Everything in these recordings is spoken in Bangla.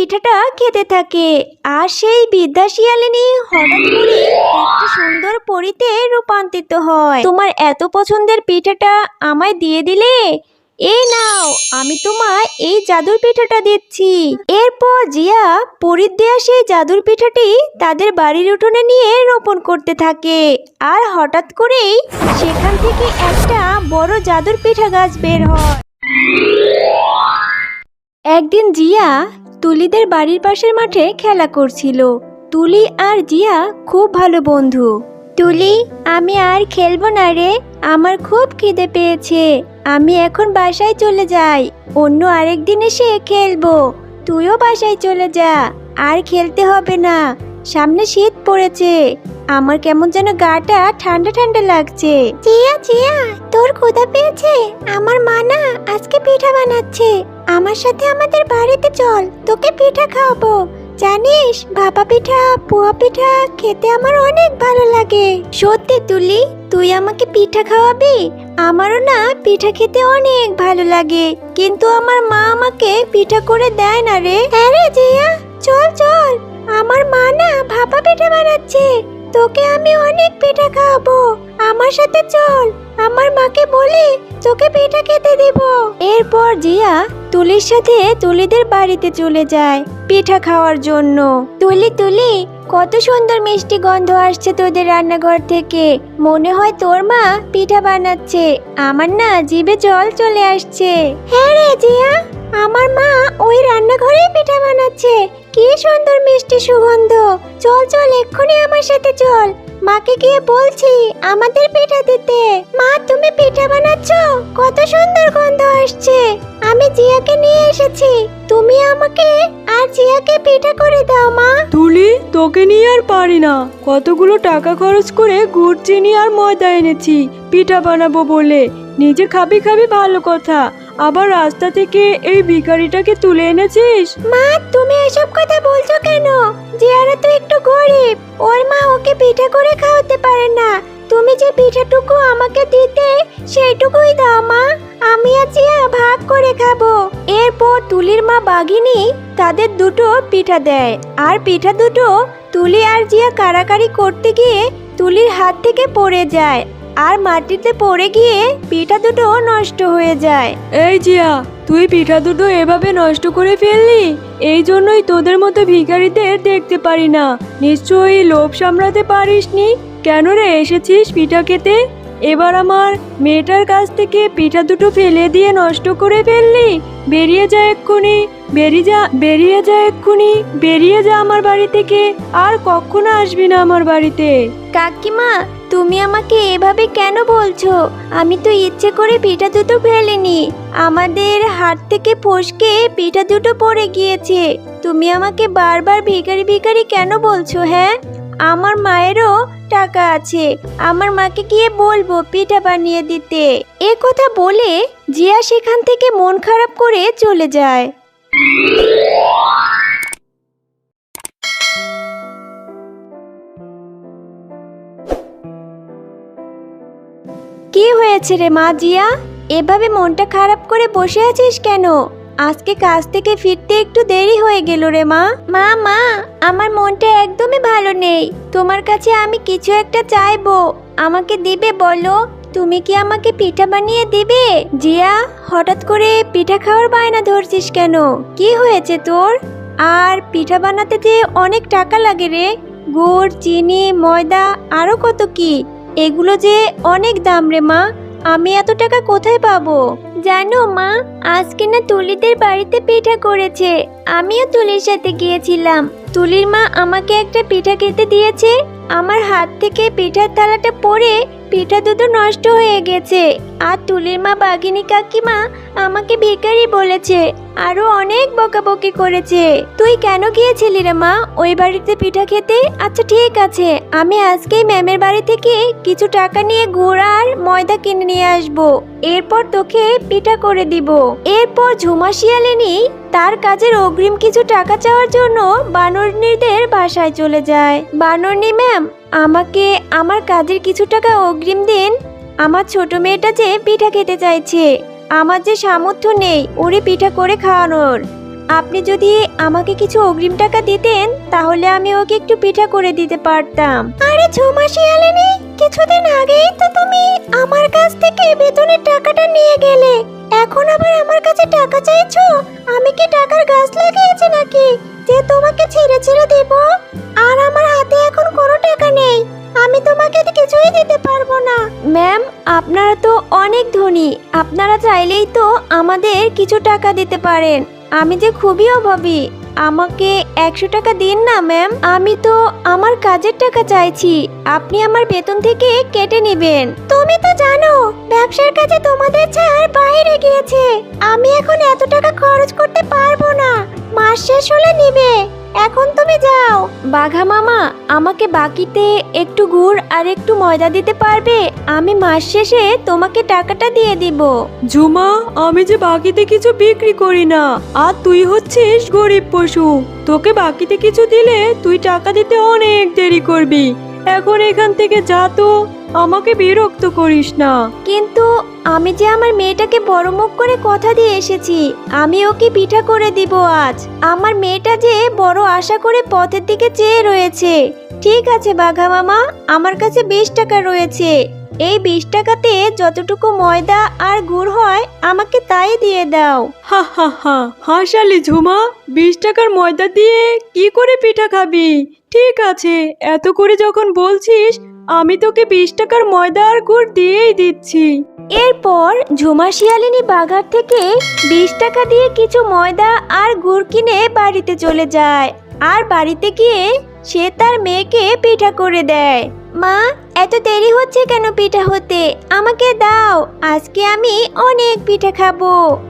পিঠাটা খেতে থাকে। আর সেই বিদ্যা শিয়ালিনী হঠাৎ করে একটা সুন্দর পরিতে রূপান্তরিত হয়। তোমার এত পছন্দের পিঠাটা আমায় দিয়ে দিলে? এই নাও, আমি তোমায় এই জাদুর পিঠাটা দিচ্ছি। এরপর জিয়া পরীর দেয়া সেই জাদুর পিঠাটি তাদের বাড়ির উঠোনে নিয়ে রোপণ করতে থাকে। আর হঠাৎ করেই সেখান থেকে একটা বড় জাদুর পিঠা গাছ বের হয়। একদিন জিয়া তুলিদের বাড়ির পাশের মাঠে খেলা করছিল। তুলি আর জিয়া খুব ভালো বন্ধু। তুলি, আমি আর খেলব না রে, আমার খুব খিদে পেয়েছে। আমি এখন বাসায় চলে যাই, অন্য আরেক দিন এসে খেলব। তুইও বাসায় চলে যা, আর খেলতে হবে না, সামনে শীত পড়েছে। আমার কেমন যেন গাটা ঠান্ডা ঠান্ডা লাগছে। জিয়া জিয়া, তোর ক্ষুধা পেয়েছে? আমার মা না আজকে পিঠা বানাচ্ছে। আমার সাথে আমাদের বাড়িতে চল, তোকে পিঠা খাওয়াবো। জানিস ভাপা পিঠা, পোয়া পিঠা খেতে আমার অনেক ভালো লাগে। সত্যি তুলি, তুই আমাকে পিঠা খাওয়াবি? আমারও না পিঠা খেতে অনেক ভালো লাগে। কিন্তু আমার মা আমাকে পিঠা করে দেয় না রে। হ্যাঁ রে জিয়া, চল চল। আমার মা না ভাপা পিঠা বানাচ্ছে। তোকে আমি অনেক পিঠা খাওয়াবো। আমার সাথে চল। আমার মাকে বলি তোকে পিঠা খেতে দেব। এরপর জিয়া তুলির সাথে তুলিদের বাড়িতে চলে যায় পিঠা খাওয়ার জন্য। তুলি তুলি, কত সুন্দর মিষ্টি গন্ধ আসছে তোদের রান্নাঘর থেকে। মনে হয় তোর মা পিঠা বানাচ্ছে। আমার না জিভে জল চলে আসছে। হ্যাঁ রে জিয়া, আমার মা ওই রান্নাঘরেই পিঠা বানাচ্ছে। কি সুন্দর মিষ্টি সুগন্ধ। চল চল, এক্ষুনি আমার সাথে চল। মাকে গিয়ে বলছি আমাদের পিঠা দিতে। মা, তুমি পিঠা বানাচ্ছ? কত সুন্দর গন্ধ আসছে। আমি জিয়াকে নিয়ে এসেছি। তুমি আমাকে আর জিয়াকে পিঠা করে দাও, মা। তুলি, তোকে নিয়ে আর পারি না। কতগুলো টাকা খরচ করে গুড়, চিনি আর ময়দা এনেছি। পিঠা বানাবো বলে। নিজে খাবি খাবি ভালো কথা। আবার রাস্তা থেকে এই ভিখারিটাকে তুলে এনেছিস? মা, তুমি এসব কথা বলছো কেন? জিয়ারা তো একটু গরিব। ওর মা ওকে পিঠা করে খাওয়াতে পারে না। তুমি যে পিঠাটুকু আমাকে দিতে, সেইটুকুই দাও মা। আমি আর জিয়া ভাগ করে খাব। এরপর তুলির মা বাঘিনী তাদের দুটো পিঠা দেয়। আর পিঠা দুটো তুলি আর জিয়া কারাকারি করতে গিয়ে তুলির হাত থেকে পড়ে যায়। আর মাটিতে পড়ে গিয়ে পিঠা দুটো নষ্ট হয়ে যায়। এই জিয়া তুই পিঠা দুটো এভাবে নষ্ট করে ফেললি? এই জন্যই তোদের মতো ভিখারিদের দেখতে পারি না। নিশ্চয়ই লোভ সামলাতে পারিসনি? কেন রে এসেছিস পিঠা খেতে? এবার আমার মেয়েটার কাছ থেকে পিঠা দুটো ফেলে দিয়ে নষ্ট করে ফেললি? বেরিয়ে যা এক্ষুনি বেরিয়ে যা বেরিয়ে যা এক্ষুনি বেরিয়ে যা আমার বাড়ি থেকে। আর কখনো আসবি না আমার বাড়িতে। কাকিমা তুমি আমাকে এভাবে কেন বলছো? আমি তো ইচ্ছে করে পিঠা দুটো ফেলিনি। আমাদের হাত থেকে ফসকে পিঠা দুটো পড়ে গিয়েছে। তুমি আমাকে বারবার ভিখারি ভিখারি কেন বলছো হ্যাঁ? আমার মায়েরও টাকা আছে। আমার মাকে গিয়ে বলব পিঠা বানিয়ে দিতে। এ কথা বলে জিয়া সেখান থেকে মন খারাপ করে চলে যায়। হয়েছে রে মা জিয়া। এভাবে মনটা খারাপ করে বসে আছিস কেন? আজকে কাজ থেকে ফিরতে একটু দেরি হয়ে গেল রে মা। মা মা, আমার মনটা একদমই ভালো নেই। তোমার কাছে আমি কিছু একটা চাইব। আমাকে দিবে বলো। তুমি কি আমাকে পিঠা বানিয়ে দিবে? জিয়া, হঠাৎ করে পিঠা খাওয়ার বায়না ধরছিস কেন? কি হয়েছে তোর? আর পিঠা বানাতে যে অনেক টাকা লাগে রে। গুড়, চিনি, ময়দা, আরও কত কি? এগুলো যে অনেক দাম রে মা। আমি এত টাকা কোথায় পাবো? জানো মা, আজকে না তুলিদের বাড়িতে পিঠা করেছে। আমিও তুলির সাথে গিয়েছিলাম। তুলির মা আমাকে একটা পিঠা খেতে দিয়েছে। আমার হাত থেকে পিঠার থালাটা পড়ে পিঠা দুটো নষ্ট হয়ে গেছে। আর তুলির মা বাঘিনী কাকিমা আমাকে ভিখারি বলেছে, আরও অনেক বকাবকি করেছে। তুই কেন গিয়েছিলি রে মা? ওই বাড়িতে পিঠা খেতে? আচ্ছা ঠিক আছে। আমি আজকেই ম্যামের বাড়ি থেকে কিছু টাকা নিয়ে গুড় আর ময়দা কিনে নিয়ে আসব। এরপর তোকে পিঠা করে দিব। এরপর ঝুমা শিয়ালিনী তার কাজের অগ্রিম কিছু টাকা চাওয়ার জন্য বানরনীদের বাসায় চলে যায়। বানরনী ম্যাম আমাকে আমার কাজের কিছু টাকা অগ্রিম দিন। আমার ছোট মেয়েটা যে পিঠা খেতে চাইছে, আমার যে সামর্থ্য নেই ওরে পিঠা করে খাওয়ানোর। আপনি যদি আমাকে কিছু অগ্রিম টাকা দিতেন, তাহলে আমি ওকে একটু পিঠা করে দিতে পারতাম। আরে ঝুমা শিয়ালিনী কিছুদিন আগেই তো তুমি আমার কাছ থেকে বেতনের টাকাটা নিয়ে গেলে। এখন আবার আমার কাছে টাকা চাইছো? আমি কি টাকার গাছ লাগিয়েছি নাকি? যে তোমাকে ছেড়ে ছেড়ে দেব? আর আমার হাতে এখন কোনো টাকা নেই। আমি তোমাকে কিছুই দিতে পারব না। ম্যাম, আপনারা তো অনেক ধনী। আপনারা চাইলেই তো আমাদের কিছু টাকা দিতে পারেন। আমি যে খুবই অভাবী। আমাকে একশো টাকা দিন না, ম্যাম। আমি তো আমার কাজের টাকা চাইছি। আপনি আমার বেতন থেকে কেটে নেবেন। তুমি তো জানো, ব্যবসার কাজে তোমাদের ছাড় বাইরে গিয়েছে। আমি এখন এত টাকা খরচ করতে পারব না। মাস শেষ হলে নিবে। এখন তুমি যাও। বাঘা মামা, আমাকে বাকিতে একটু গুড় আর একটু ময়দা দিতে পারবে? আমি মাস শেষে তোমাকে টাকাটা দিয়ে দিব। ঝুমা আমি যে বাকিতে কিছু বিক্রি করি না, আর তুই হচ্ছিস গরিব পশু। তোকে বাকিতে কিছু দিলে তুই টাকা দিতে অনেক দেরি করবি। এখন এখান থেকে যা তো। আমাকে বিরক্ত করিস না। কিন্তু আমি যে আমার মেয়েটাকে বড় মুখ করে কথা দিয়ে এসেছি আমি ওকে পিঠা করে দিব আজ। আমার মেয়েটা যে বড় আশা করে পথের দিকে চেয়ে রয়েছে। ঠিক আছে বাঘা মামা আমার কাছে বিশ টাকা রয়েছে। এই বিশ টাকাতে যতটুকু ময়দা আর গুড় হয় আমাকে তাই দিয়ে দাও। হা হা হা হাসালি ঝুমা বিশ টাকার ময়দা দিয়ে কি করে পিঠা খাবি? ঠিক আছে, এত করে যখন বলছিস, আমি তোকে বিশ টাকার ময়দা আর গুড় দিয়েই দিচ্ছি। এরপর ঝুমা শিয়ালিনী বাগার থেকে বিশ টাকা দিয়ে কিছু ময়দা আর গুড় কিনে বাড়িতে চলে যায়। আর বাড়িতে গিয়ে সে তার মেয়েকে পিঠা করে দেয়। মা, এত দেরি হচ্ছে কেন পিঠা হতে? আমাকে দাও, আজকে আমি অনেক পিঠা খাব।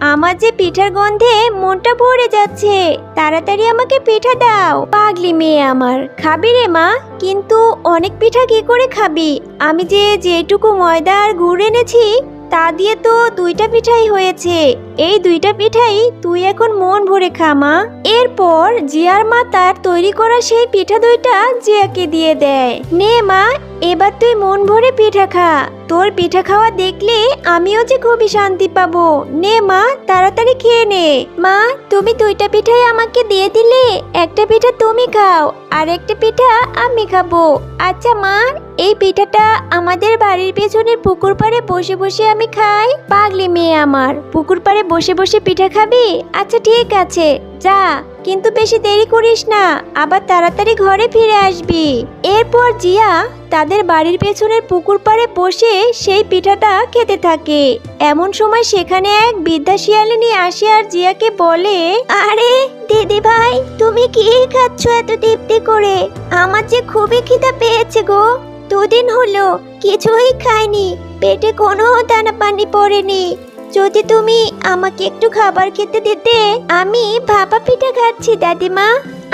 আমার যে পিঠার গন্ধে মনটা ভরে যাচ্ছে, তাড়াতাড়ি আমাকে পিঠা দাও। পাগলি মেয়ে আমার, খাবি রে মা, কিন্তু অনেক পিঠা কি করে খাবি? আমি যে যেটুকু ময়দা আর গুড় এনেছি, তা দিয়ে তো দুইটা পিঠাই হয়েছে। এই দুইটা পিঠাই তুই এখন মন ভরে খা, মা। এরপর জিয়ার মা তার তৈরি করা সেই পিঠা দুইটা জিয়াকে দিয়ে দেয়। নে, মা, এবার তুই মন ভরে পিঠা খা। তোর পিঠা খাওয়া দেখলে আমিও যে খুবই শান্তি পাবো। নে, মা, তাড়াতাড়ি খেয়ে নে। মা, তুমি দুইটা পিঠাই আমাকে দিয়ে দিলে। একটা পিঠা তুমি খাও, আর একটা পিঠা আমি খাব। আচ্ছা মা, এই পিঠাটা আমাদের বাড়ির পেছনের পুকুর পাড়ে বসে বসে আমি খাই, পাগলি মেয়ে আমার। পুকুর পাড়ে বসে বসে পিঠা খাবি? আচ্ছা ঠিক আছে। যা, কিন্তু বেশি দেরি করিস না। আবার তাড়াতাড়ি ঘরে ফিরে আসবি। এরপর জিয়া তাদের বাড়ির পেছনের পুকুর পাড়ে বসে সেই পিঠাটা খেতে থাকে। এমন সময় সেখানে এক বৃদ্ধা শিয়ালিনী আসে আর জিয়াকে বলে, আরে, দিদি ভাই, তুমি কি খাচ্ছ এত তৃপ্তি করে? আমার যে খুবই খিদা পেয়েছে গো। দুদিন হলো, কিছুই খাইনি। পেটে কোনো দানা পানি পড়েনি। যদি তুমি আমাকে একটু খাবার খেতে দিতে, আমি ভাপা পিঠা খাচ্ছি, দাদিমা।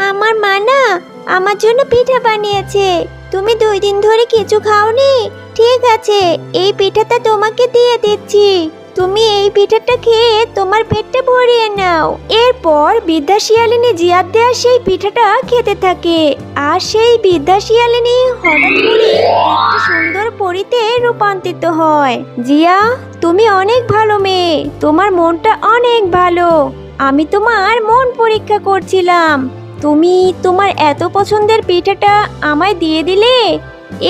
আমার মা না আমার জন্য পিঠা বানিয়েছে। তুমি দুই দিন ধরে কিছু খাওনি? ঠিক আছে, এই পিঠাটা তোমাকে দিয়ে দিচ্ছি। তুমি এই পিঠাটা খেয়ে তোমার পেটটা ভরিয়ে নাও। এরপর বিদ্যা শিয়ালিনী জিয়ার দেয়া সেই পিঠাটা খেতে থাকে। আর সেই বিদ্যা শিয়ালিনী হঠাৎ করে একটা সুন্দর পরিতে রূপান্তরিত হয়। জিয়া, তুমি অনেক ভালো মেয়ে। তোমার মনটা অনেক ভালো। আমি তোমার মন পরীক্ষা করছিলাম। তুমি তোমার এত পছন্দের পিঠাটা আমায় দিয়ে দিলে?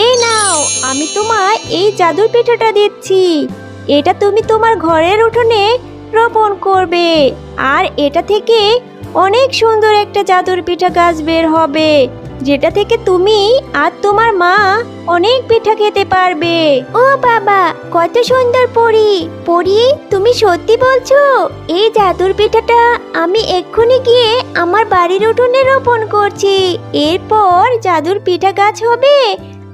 এই নাও, আমি তোমায় এই জাদুর পিঠাটা দিচ্ছি। এটা তুমি তোমার ঘরের উঠোনে রোপণ করবে। আর এটা থেকে অনেক সুন্দর একটা জাদুর পিঠা গাছ বের হবে, যেটা থেকে তুমি আর তোমার মা অনেক পিঠা খেতে পারবে। ও বাবা, কত সুন্দর পরি! পরি, তুমি সত্যি বলছো, এই জাদুর পিঠাটা আমি এক্ষুনি গিয়ে আমার বাড়ির উঠোনে রোপণ করছি। এরপর জাদুর পিঠা গাছ হবে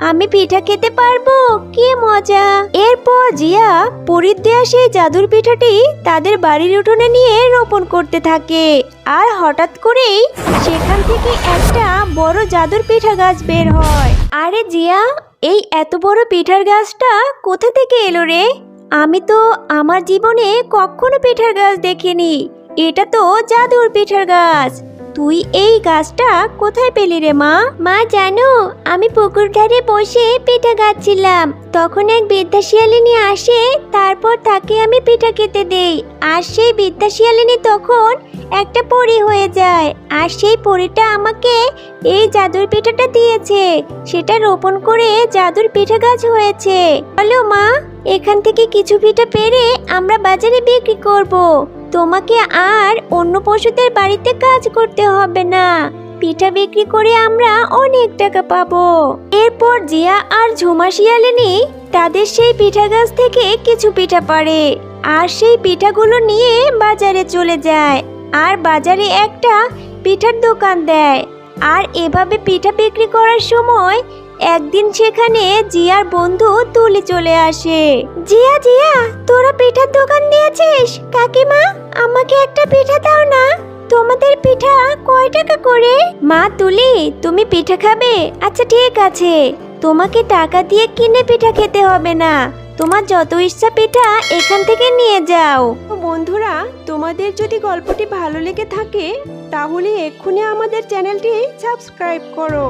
আমি পিঠা খেতে পারব? কি মজা। এরপর জিয়া পরীর দেয়া সেই জাদুর পিঠাটি তাদের বাড়ির উঠোনে নিয়ে রোপণ করতে থাকে। আর হঠাৎ করেই সেখান থেকে একটা বড় জাদুর পিঠা গাছ বের হয়। আরে জিয়া, এই এত বড় পিঠার গাছটা কোথা থেকে এলো রে? আমি তো আমার জীবনে কখনো পিঠার গাছ দেখিনি। এটা তো জাদুর পিঠার গাছ। তুই এই গাছটা কোথায় পেলি রে মা? মা, জানো, আমি পুকুর ধারে বসে পিঠা গাচ্ছিলাম তখন এক বিদ্যা শিয়ালিনী আসে, তারপর তাকে আমি পিঠা খেতে দেই। আর সেই বিদ্যা শিয়ালিনী তখন একটা পরী হয়ে যায়। আর সেই পরীটা আমাকে এই জাদুর পিঠাটা দিয়েছে। সেটা রোপণ করে জাদুর পিঠা গাছ হয়েছে। বলো মা, এখান থেকে কিছু পিঠা পেরে আমরা বাজারে বিক্রি করব। তোমাকে আর অন্য পশুদের বাড়িতে কাজ করতে হবে না। পিঠা বিক্রি করে আমরা অনেক টাকা পাবো। এরপর জিয়া আর ঝুমা শিয়ালিনী তাদের সেই পিঠা গাছ থেকে কিছু পিঠা পারে আর সেই পিঠাগুলো নিয়ে বাজারে চলে যায় আর বাজারে একটা পিঠার দোকান দেয়। আর এভাবে পিঠা বিক্রি করার সময় একদিন সেখানে জিয়ার বন্ধু তুলি চলে আসে। জিয়া জিয়া, তোরা পিঠার দোকান দিয়েছিস কাকিমা, আমাকে একটা পিঠা দাও না। তোমাদের পিঠা কয় টাকা করে? মা, তুলি, তুমি পিঠা খাবে? আচ্ছা ঠিক আছে। তোমাকে টাকা দিয়ে কিনে পিঠা খেতে হবে না। তোমার যত ইচ্ছা পিঠা এখান থেকে নিয়ে যাও। বন্ধুরা, তোমাদের যদি গল্পটি ভালো লেগে থাকে, তাহলে এক্ষুনি আমাদের চ্যানেলটি সাবস্ক্রাইব করো।